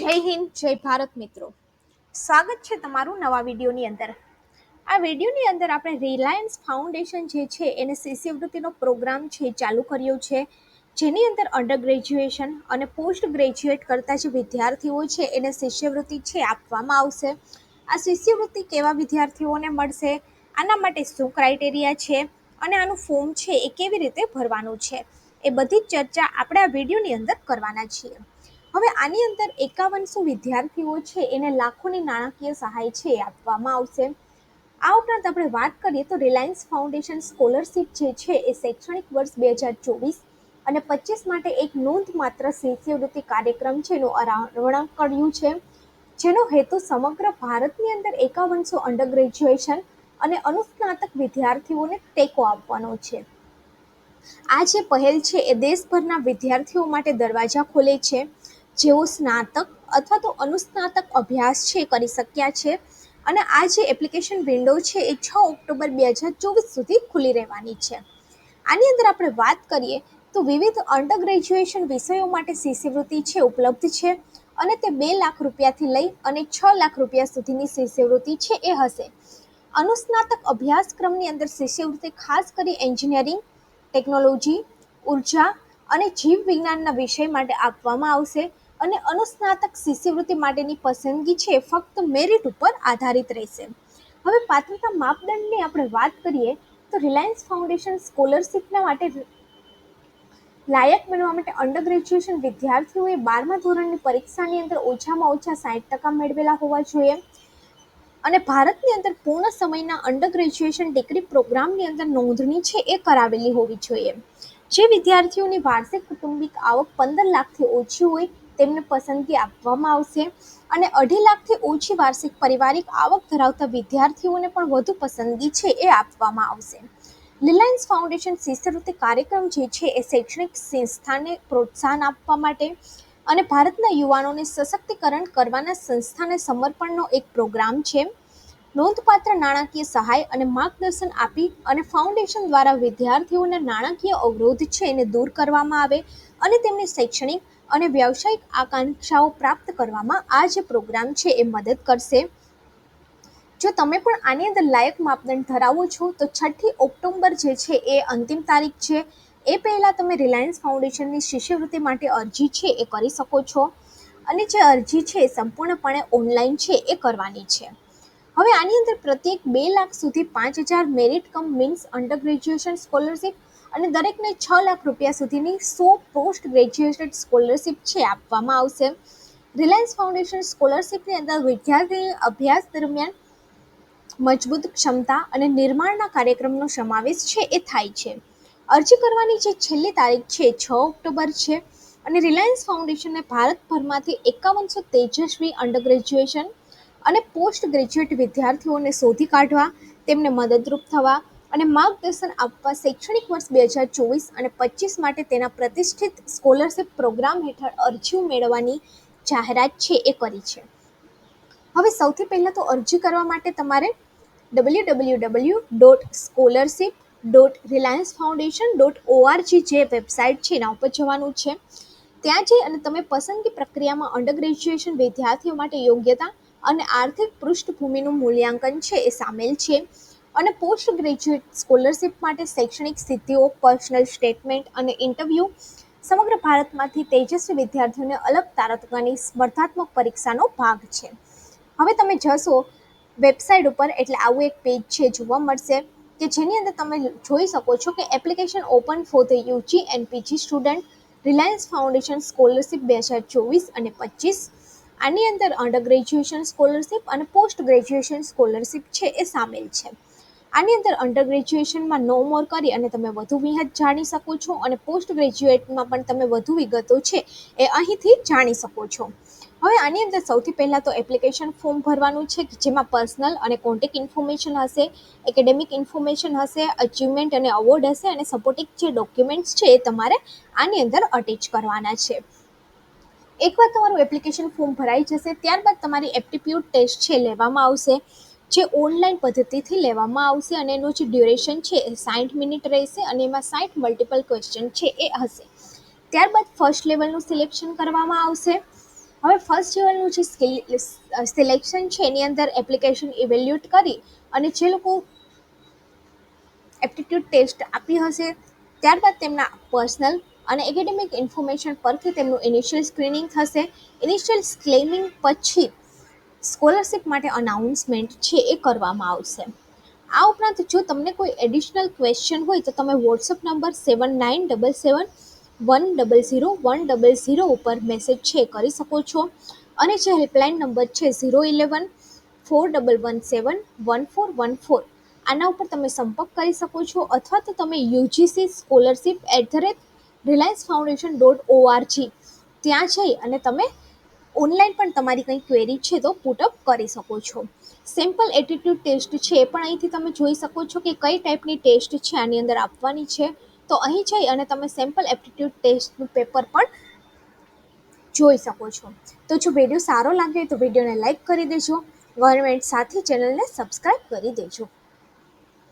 જય હિન્દ, જય ભારત મિત્રો. સ્વાગત છે તમારું નવા વિડીયોની અંદર. આ વિડીયોની અંદર આપણે રિલાયન્સ ફાઉન્ડેશન જે છે, એને શિષ્યવૃત્તિનો પ્રોગ્રામ છે ચાલુ કર્યો છે. જેની અંદર અંડર ગ્રેજ્યુએશન અને પોસ્ટ ગ્રેજ્યુએટ કરતા જે વિદ્યાર્થીઓ છે, એને શિષ્યવૃત્તિ છે આપવામાં આવશે. આ શિષ્યવૃત્તિ કેવા વિદ્યાર્થીઓને મળશે, આના માટે શું ક્રાઇટેરિયા છે અને આનું ફોર્મ છે એ કેવી રીતે ભરવાનું છે? એ બધી જ ચર્ચા આપણે આ વિડીયોની અંદર કરવાના છીએ. હવે આની અંદર એકાવનસો વિદ્યાર્થીઓ છે, એને લાખોની નાણાકીય સહાય છે આપવામાં આવશે. આ ઉપરાંત આપણે વાત કરીએ તો રિલાયન્સ ફાઉન્ડેશન સ્કોલરશિપ જે છે એ શૈક્ષણિક વર્ષ બે હજાર ચોવીસ અને પચીસ માટે એક નોંધમાત્ર શિષ્યવૃત્તિ કાર્યક્રમ છે એનું અનાવરણ કર્યું છે, જેનો હેતુ સમગ્ર ભારતની અંદર એકાવનસો અંડર ગ્રેજ્યુએશન અને અનુસ્નાતક વિદ્યાર્થીઓને ટેકો આપવાનો છે. આ જે પહેલ છે એ દેશભરના વિદ્યાર્થીઓ માટે દરવાજા ખોલે છે. જેઓ સ્નાતક અથવા તો અનુસ્નાતક અભ્યાસ છે, કરી શક્યા છે અને આ જે એપ્લિકેશન વિન્ડો છે, એ છ ઓક્ટોબર બે હજાર ચોવીસ સુધી ખુલ્લી રહેવાની છે. આની અંદર આપણે વાત કરીએ તો વિવિધ અંડર ગ્રેજ્યુએશન વિષયો માટે શિષ્યવૃત્તિ છે, ઉપલબ્ધ છે અને તે બે લાખ રૂપિયાથી લઈ અને છ લાખ રૂપિયા સુધીની શિષ્યવૃત્તિ છે, એ હશે. અનુસ્નાતક અભ્યાસક્રમની અંદર શિષ્યવૃત્તિ ખાસ કરી એન્જિનિયરિંગ ટેકનોલોજી ઊર્જા અને જીવ વિજ્ઞાનના વિષય માટે આપવામાં આવશે. અને અનુસ્નાતક શિષ્યવૃત્તિ માટેની પસંદગી છે, ફક્ત મેરિટ ઉપર આધારિત રહેશે. હવે પાત્રતા માપદંડની આપણે વાત કરીએ, તો રિલાયન્સ ફાઉન્ડેશન સ્કોલરશિપના માટે લાયક બનવા માટે અંડર ગ્રેજ્યુએશન વિદ્યાર્થીઓએ બારમા ધોરણની પરીક્ષાની અંદર ઓછામાં ઓછા સાઠ ટકા મેળવેલા હોવા જોઈએ. અને ભારતની અંદર પૂર્ણ સમયના અંડર ગ્રેજ્યુએશન ડિગ્રી પ્રોગ્રામની અંદર નોંધણી છે, એ કરાવેલી હોવી જોઈએ. જે વિદ્યાર્થીઓની વાર્ષિક કુટુંબિક આવક પંદર લાખથી ઓછી હોય તેમને પસંદગી આપવામાં આવશે. અને અઢી લાખથી ઓછી વાર્ષિક પારિવારિક આવક ધરાવતા વિદ્યાર્થીઓને પણ વધુ પસંદગી છે એ આપવામાં આવશે. રિલાયન્સ ફાઉન્ડેશન શિષ્યવૃત્તિ કાર્યક્રમ જે છે એ શૈક્ષણિક સંસ્થાને પ્રોત્સાહન આપવા માટે અને ભારતના યુવાનોને સશક્તિકરણ કરવાના સંસ્થાને સમર્પણનો એક પ્રોગ્રામ છે. નોંધપાત્ર નાણાકીય સહાય અને માર્ગદર્શન આપી અને ફાઉન્ડેશન દ્વારા વિદ્યાર્થીઓના નાણાકીય અવરોધ છે એને દૂર કરવામાં આવે અને તેમની શૈક્ષણિક અને વ્યવસાયિક આકાંક્ષાઓ પ્રાપ્ત કરવામાં આ જે પ્રોગ્રામ છે એ મદદ કરશે. જો તમે પણ આની અંદર લાયક માપદંડ ધરાવો છો, તો છઠ્ઠી ઓક્ટોબર જે છે એ અંતિમ તારીખ છે. એ પહેલાં તમે રિલાયન્સ ફાઉન્ડેશનની શિષ્યવૃત્તિ માટે અરજી છે એ કરી શકો છો. અને જે અરજી છે એ સંપૂર્ણપણે ઓનલાઈન છે, એ કરવાની છે. હવે આની અંદર પ્રત્યેક બે લાખ સુધી પાંચ હજાર merit cum means under graduation scholarship અને દરેકને છ લાખ રૂપિયા સુધીની સો પોસ્ટ ગ્રેજ્યુએટેડ સ્કોલરશિપ છે, આપવામાં આવશે. રિલાયન્સ ફાઉન્ડેશન સ્કોલરશિપની અંદર વિદ્યાર્થી અભ્યાસ દરમિયાન મજબૂત ક્ષમતા અને નિર્માણના કાર્યક્રમનો સમાવેશ છે, એ થાય છે. અરજી કરવાની જે છેલ્લી તારીખ છે, છ ઓક્ટોબર છે અને રિલાયન્સ ફાઉન્ડેશને ભારતભરમાંથી એકાવનસો તેજસ્વી અંડર ગ્રેજ્યુએશન અને પોસ્ટ ગ્રેજ્યુએટ વિદ્યાર્થીઓને શોધી કાઢવા, તેમને મદદરૂપ થવા અને માર્ગદર્શન આપવા શૈક્ષણિક વર્ષ બે હજાર ચોવીસ અને પચીસ માટે તેના પ્રતિષ્ઠિત સ્કોલરશિપ પ્રોગ્રામ હેઠળ અરજીઓ મેળવવાની જાહેરાત છે એ કરી છે. હવે સૌથી પહેલાં તો અરજી કરવા માટે તમારે W W W dot scholarship dot Reliance Foundation dot O R G જે વેબસાઇટ છે એના ઉપર જવાનું છે. ત્યાં જઈ અને તમે પસંદગી પ્રક્રિયામાં અંડર ગ્રેજ્યુએશન વિદ્યાર્થીઓ માટે યોગ્યતા અને આર્થિક પૃષ્ઠભૂમિનું મૂલ્યાંકન છે એ સામેલ છે. અને પોસ્ટ ગ્રેજ્યુએટ સ્કોલરશિપ માટે શૈક્ષણિક સિદ્ધિઓ પર્સનલ સ્ટેટમેન્ટ અને ઇન્ટરવ્યૂ સમગ્ર ભારતમાંથી તેજસ્વી વિદ્યાર્થીઓને અલગ તારતવાની સ્પર્ધાત્મક પરીક્ષાનો ભાગ છે. હવે તમે જશો વેબસાઇટ ઉપર, એટલે આવું એક પેજ છે જોવા મળશે, કે જેની અંદર તમે જોઈ શકો છો કે application open for the UG and PG student Reliance Foundation scholarship બે હજાર ચોવીસ અને પચીસ આની અંદર અંડર ગ્રેજ્યુએશન સ્કોલરશિપ અને પોસ્ટ ગ્રેજ્યુએશન સ્કોલરશિપ છે, એ સામેલ છે. આની અંદર અંડર ગ્રેજ્યુએશનમાં નો મોર કરી અને તમે વધુ વિહત જાણી શકો છો અને પોસ્ટ ગ્રેજ્યુએટમાં પણ તમે વધુ વિગતો છે, એ અહીંથી જાણી શકો છો. હવે આની અંદર સૌથી પહેલાં તો એપ્લિકેશન ફોર્મ ભરવાનું છે, જેમાં પર્સનલ અને કોન્ટેક ઇન્ફોર્મેશન હશે એકેડેમિક ઇન્ફોર્મેશન હશે અચીવમેન્ટ અને અવોર્ડ હશે અને સપોર્ટિંગ જે ડોક્યુમેન્ટ્સ છે, એ તમારે આની અંદર અટેચ કરવાના છે. એકવાર તમારું એપ્લિકેશન ફોર્મ ભરાઈ જશે, ત્યારબાદ તમારી એપ્ટિટ્યૂડ ટેસ્ટ છે લેવામાં આવશે, જે ઓનલાઈન પદ્ધતિથી લેવામાં આવશે અને એનું જે ડ્યુરેશન છે એ સાઠ મિનિટ રહેશે અને એમાં સાઠ મલ્ટિપલ ક્વેશ્ચન છે એ હશે. ત્યારબાદ ફર્સ્ટ લેવલનું સિલેક્શન કરવામાં આવશે. હવે ફર્સ્ટ લેવલનું જે સ્કિલ સિલેક્શન છે એની અંદર એપ્લિકેશન ઇવેલ્યુએટ કરી અને જે લોકો એપ્ટિટ્યૂડ ટેસ્ટ આપી હશે, ત્યારબાદ તેમના પર્સનલ અને એકેડેમિક ઇન્ફોર્મેશન પરથી તેમનું ઇનિશિયલ સ્ક્રીનિંગ થશે. ઇનિશિયલ સ્ક્રીનિંગ પછી સ્કોલરશિપ માટે અનાઉન્સમેન્ટ છે એ કરવામાં આવશે. આ ઉપરાંત જો તમને કોઈ એડિશનલ ક્વેશ્ચન હોય તો તમે WhatsApp number seven nine double seven one double zero one double zero ઉપર મેસેજ છે કરી શકો છો. અને જે હેલ્પલાઇન નંબર છે zero eleven four double one seven one four one four આના ઉપર તમે સંપર્ક કરી શકો છો. અથવા તો તમે UGC scholarship at the rate Reliance Foundation dot O R G ત્યાં જઈ અને તમે ઓનલાઈન પણ તમારી કંઈ ક્વેરી છે તો પુટઅપ કરી શકો છો. સિમ્પલ એટીટ્યૂડ ટેસ્ટ છે એ પણ અહીંથી તમે જોઈ શકો છો કે કઈ ટાઈપની ટેસ્ટ છે આની અંદર આપવાની છે. તો અહીં જઈ અને તમે સિમ્પલ એપ્ટિટ્યૂડ ટેસ્ટનું પેપર પણ જોઈ શકો છો. તો જો વીડિયો સારો લાગે તો વિડીયોને લાઇક કરી દેજો. ગવર્મેન્ટ સાથે ચેનલને સબસ્ક્રાઈબ કરી દેજો.